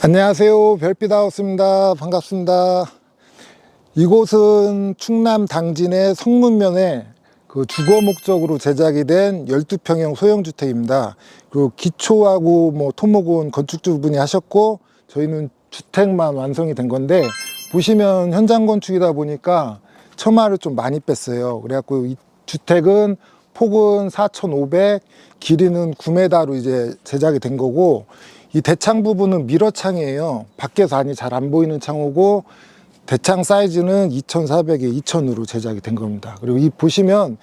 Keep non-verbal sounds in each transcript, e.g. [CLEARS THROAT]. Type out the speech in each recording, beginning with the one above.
안녕하세요. 별빛하우스입니다. 반갑습니다. 이곳은 충남 당진의 성문면에 그 주거 목적으로 제작이 된 12평형 소형주택입니다. 그리고 기초하고 뭐 토목은 건축주분이 하셨고 저희는 주택만 완성이 된 건데 보시면 현장 건축이다 보니까 처마를 좀 많이 뺐어요. 그래갖고 이 주택은 폭은 4,500, 길이는 9m로 이제 제작이 된 거고 이 대창 부분은 미러창이에요. 밖에서 안이 잘 안 보이는 창호고 대창 사이즈는 2,400에 2,000으로 제작이 된 겁니다. 그리고 이 보시면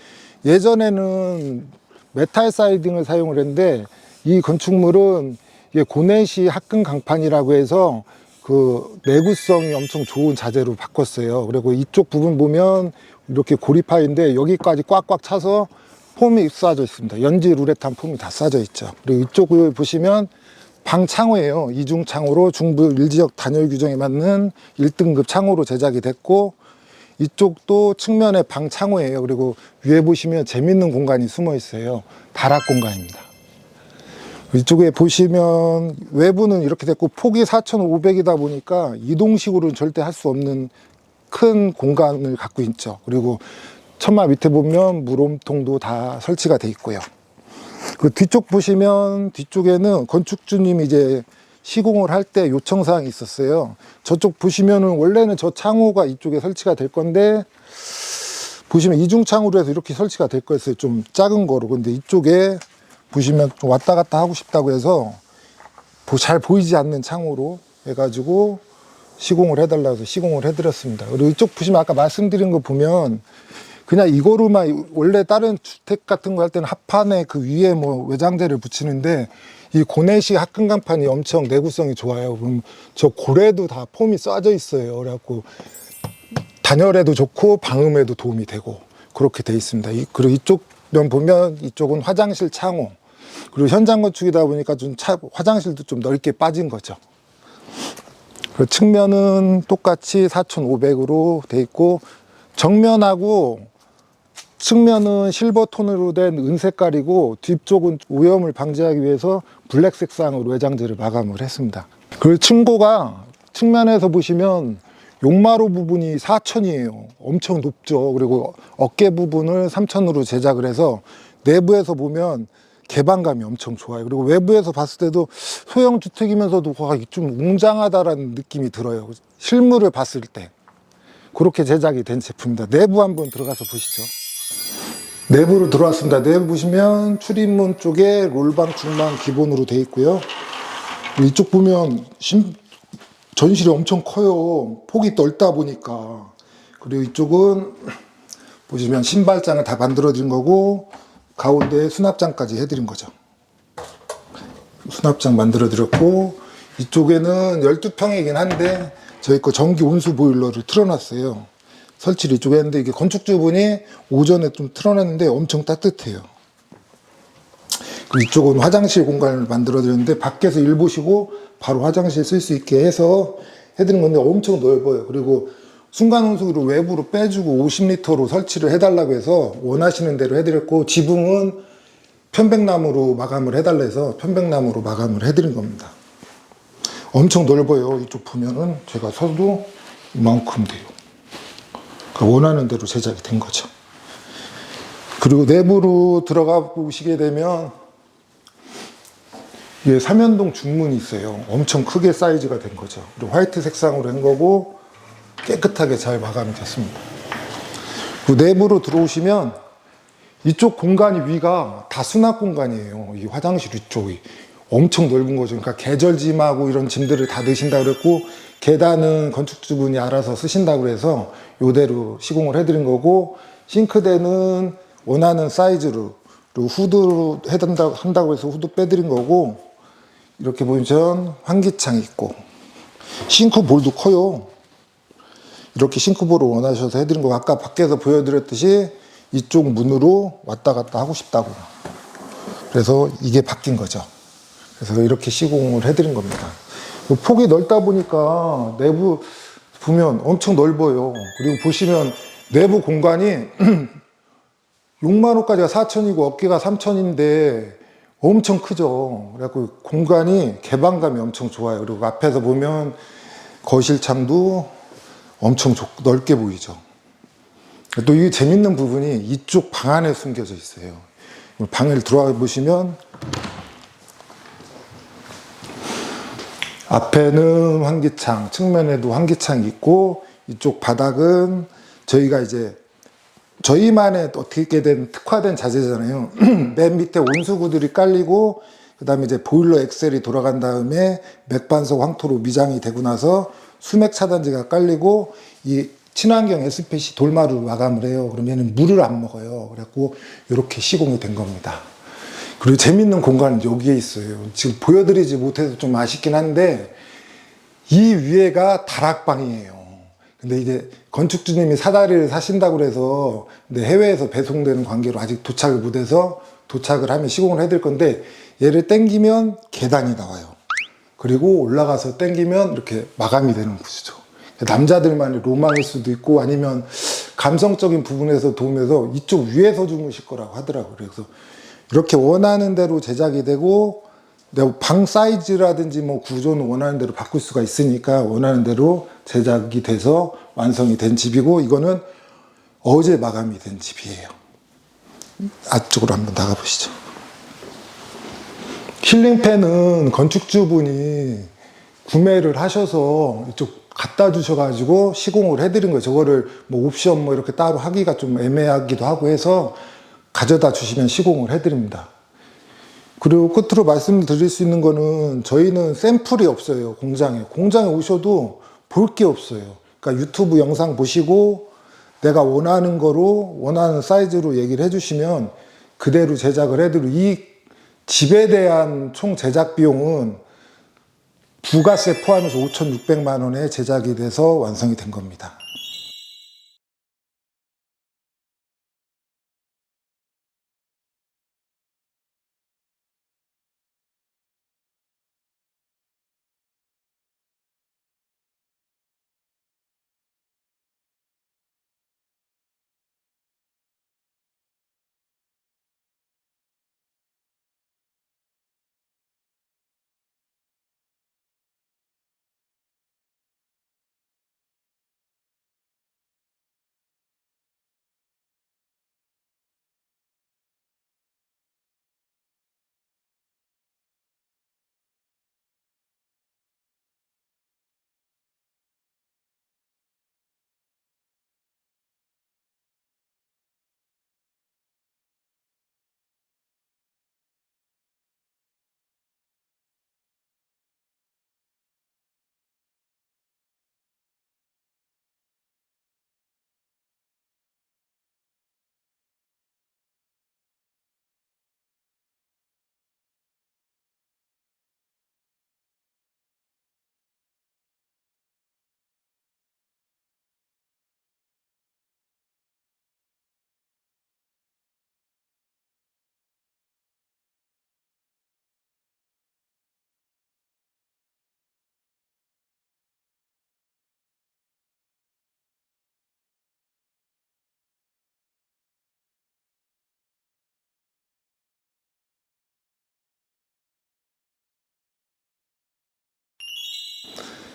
예전에는 메탈 사이딩을 사용을 했는데 이 건축물은 고내시 합금 강판이라고 해서 그 내구성이 엄청 좋은 자재로 바꿨어요. 그리고 이쪽 부분 보면 이렇게 고리파인데 여기까지 꽉꽉 차서 폼이 쏴져 있습니다. 연지 루레탄 폼이 다 쏴져 있죠. 그리고 이쪽을 보시면 방창호예요. 이중 창호로 중부 일지역 단열 규정에 맞는 1등급 창호로 제작이 됐고 이쪽도 측면에 방창호예요. 그리고 위에 보시면 재밌는 공간이 숨어 있어요. 다락 공간입니다. 이쪽에 보시면 외부는 이렇게 됐고 폭이 4,500이다 보니까 이동식으로는 절대 할 수 없는 큰 공간을 갖고 있죠. 그리고 천마 밑에 보면 물옴통도 다 설치가 돼 있고요. 그 뒤쪽 보시면 뒤쪽에는 건축주님이 이제 시공을 할 때 요청사항이 있었어요. 저쪽 보시면은 원래는 저 창호가 이쪽에 설치가 될 건데 보시면 이중창으로 해서 이렇게 설치가 될 거였어요. 좀 작은 거로. 근데 이쪽에 보시면 좀 왔다 갔다 하고 싶다고 해서 보- 잘 보이지 않는 창호로 해가지고 시공을 해달라고 해서 시공을 해드렸습니다. 그리고 이쪽 보시면 아까 말씀드린 거 보면 그냥 이거로만 원래 다른 주택 같은 거 할 때는 합판에 그 위에 뭐 외장재를 붙이는데 이 고내식 합금강판이 엄청 내구성이 좋아요. 그럼 저 고래도 다 폼이 쏴져 있어요. 그래갖고 단열에도 좋고 방음에도 도움이 되고 그렇게 돼 있습니다. 이- 그리고 이쪽 면 보면 이쪽은 화장실 창호 그리고 현장 건축이다 보니까 좀 차, 화장실도 좀 넓게 빠진 거죠. 그 측면은 똑같이 4,500으로 돼 있고 정면하고 측면은 실버 톤으로 된 은색깔이고 뒤쪽은 오염을 방지하기 위해서 블랙 색상으로 외장재를 마감을 했습니다. 그 층고가 측면에서 보시면 용마루 부분이 4천이에요. 엄청 높죠. 그리고 어깨 부분을 3천으로 제작을 해서 내부에서 보면 개방감이 엄청 좋아요. 그리고 외부에서 봤을 때도 소형 주택이면서도 와, 이좀 웅장하다라는 느낌이 들어요. 실물을 봤을 때. 그렇게 제작이 된 제품입니다. 내부 한번 들어가서 보시죠. 내부로 들어왔습니다. 내부 보시면 출입문 쪽에 롤방 중방 기본으로 돼 있고요. 이쪽 보면 심- 전실이 엄청 커요. 폭이 넓다 보니까. 그리고 이쪽은 보시면 신발장을 다 만들어 드린 거고 가운데 수납장까지 해드린 거죠. 수납장 만들어 드렸고 이쪽에는 12평이긴 한데 저희 거 전기 온수 보일러를 틀어놨어요. 설치를 이쪽에 했는데 이게 건축주분이 오전에 좀 틀어놨는데 엄청 따뜻해요. 이쪽은 화장실 공간을 만들어 드렸는데 밖에서 일 보시고 바로 화장실 쓸 수 있게 해서 해드린 건데 엄청 넓어요. 그리고 순간 온수기로 외부로 빼주고 50리터로 설치를 해달라고 해서 원하시는 대로 해드렸고 지붕은 편백나무로 마감을 해달라 해서 편백나무로 마감을 해드린 겁니다. 엄청 넓어요. 이쪽 보면은 제가 서도 이만큼 돼요. 그러니까 원하는 대로 제작이 된 거죠. 그리고 내부로 들어가 보시게 되면 예, 삼연동 중문이 있어요. 엄청 크게 사이즈가 된 거죠. 그리고 화이트 색상으로 한 거고 깨끗하게 잘 마감이 됐습니다. 그 내부로 들어오시면 이쪽 공간이 위가 다 수납 공간이에요. 이 화장실 위쪽이 엄청 넓은 거죠. 그러니까 계절짐하고 이런 짐들을 다 넣으신다 그랬고 계단은 건축주분이 알아서 쓰신다고 그래서 요대로 시공을 해드린 거고 싱크대는 원하는 사이즈로 후드로 해준다고 한다고 해서 후드 빼드린 거고 이렇게 보시면 환기창 있고 싱크볼도 커요. 이렇게 싱크볼을 원하셔서 해드린 거 아까 밖에서 보여드렸듯이 이쪽 문으로 왔다 갔다 하고 싶다고 그래서 이게 바뀐 거죠 그래서 이렇게 시공을 해드린 겁니다 폭이 넓다 보니까 내부 보면 엄청 넓어요 그리고 보시면 내부 공간이 6만 호까지가 4천이고 어깨가 3천인데 엄청 크죠. 그래갖고 공간이 개방감이 엄청 좋아요. 그리고 앞에서 보면 거실 창도 엄청 좁- 넓게 보이죠. 또 이 재밌는 부분이 이쪽 방 안에 숨겨져 있어요. 방에 들어와 보시면 앞에는 환기창, 측면에도 환기창이 있고 이쪽 바닥은 저희가 이제 저희만의 어떻게 된 특화된 자재잖아요. [CLEARS THROAT] 맨 밑에 온수구들이 깔리고 그 다음에 이제 보일러 엑셀이 돌아간 다음에 맥반석 황토로 미장이 되고 나서 수맥 차단제가 깔리고 이 친환경 SPC 돌마루 마감을 해요. 그러면 물을 안 먹어요. 그래갖고 이렇게 시공이 된 겁니다. 그리고 재밌는 공간은 여기에 있어요. 지금 보여드리지 못해서 좀 아쉽긴 한데 이 위에가 다락방이에요. 근데 이제 건축주님이 사다리를 사신다고 그래서 근데 해외에서 배송되는 관계로 아직 도착을 못해서 도착을 하면 시공을 해드릴 건데 얘를 땡기면 계단이 나와요. 그리고 올라가서 땡기면 이렇게 마감이 되는 곳이죠. 남자들만의 로망일 수도 있고 아니면 감성적인 부분에서 도움해서 이쪽 위에서 주무실 거라고 하더라고요. 그래서 이렇게 원하는 대로 제작이 되고 내가 방 사이즈라든지 뭐 구조는 원하는 대로 바꿀 수가 있으니까 원하는 대로 제작이 돼서 완성이 된 집이고 이거는 어제 마감이 된 집이에요. 앞쪽으로 한번 나가 보시죠. 힐링팬은 건축주분이 구매를 하셔서 이쪽 갖다 주셔가지고 시공을 해드린 거예요. 저거를 뭐 옵션 뭐 이렇게 따로 하기가 좀 애매하기도 하고 해서 가져다 주시면 시공을 해드립니다. 그리고 끝으로 말씀드릴 수 있는 거는 저희는 샘플이 없어요. 공장에. 공장에 오셔도 볼 게 없어요. 그러니까 유튜브 영상 보시고 내가 원하는 거로 원하는 사이즈로 얘기를 해주시면 그대로 제작을 해드리고 이 집에 대한 총 제작 비용은 부가세 포함해서 5,600만 원에 제작이 돼서 완성이 된 겁니다.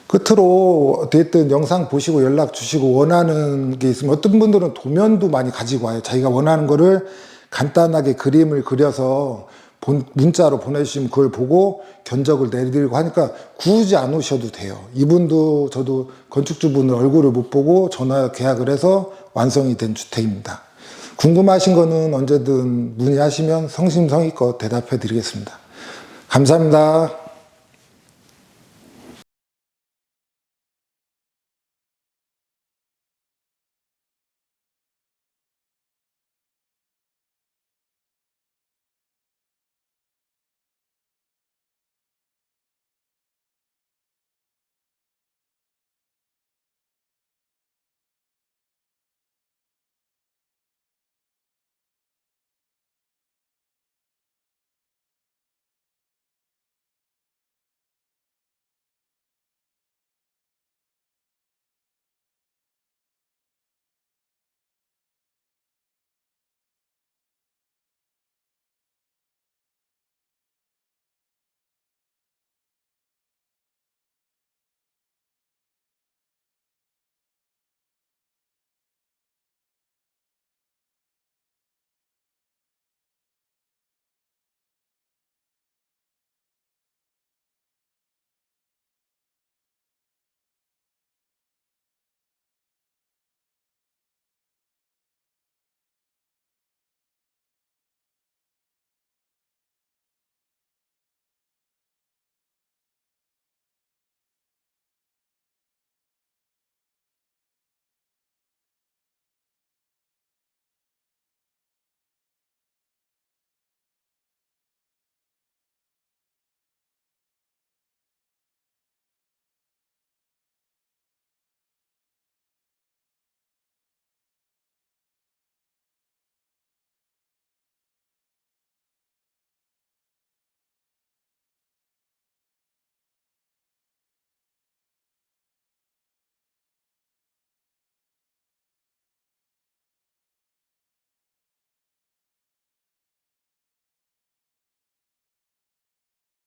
끝으로 어쨌든 영상 보시고 연락 주시고 원하는 게 있으면 어떤 분들은 도면도 많이 가지고 와요. 자기가 원하는 거를 간단하게 그림을 그려서 본- 문자로 보내주시면 그걸 보고 견적을 내드리고 하니까 굳이 안 오셔도 돼요. 이분도 저도 건축주분을 얼굴을 못 보고 전화 계약을 해서 완성이 된 주택입니다. 궁금하신 거는 언제든 문의하시면 성심성의껏 대답해 드리겠습니다. 감사합니다.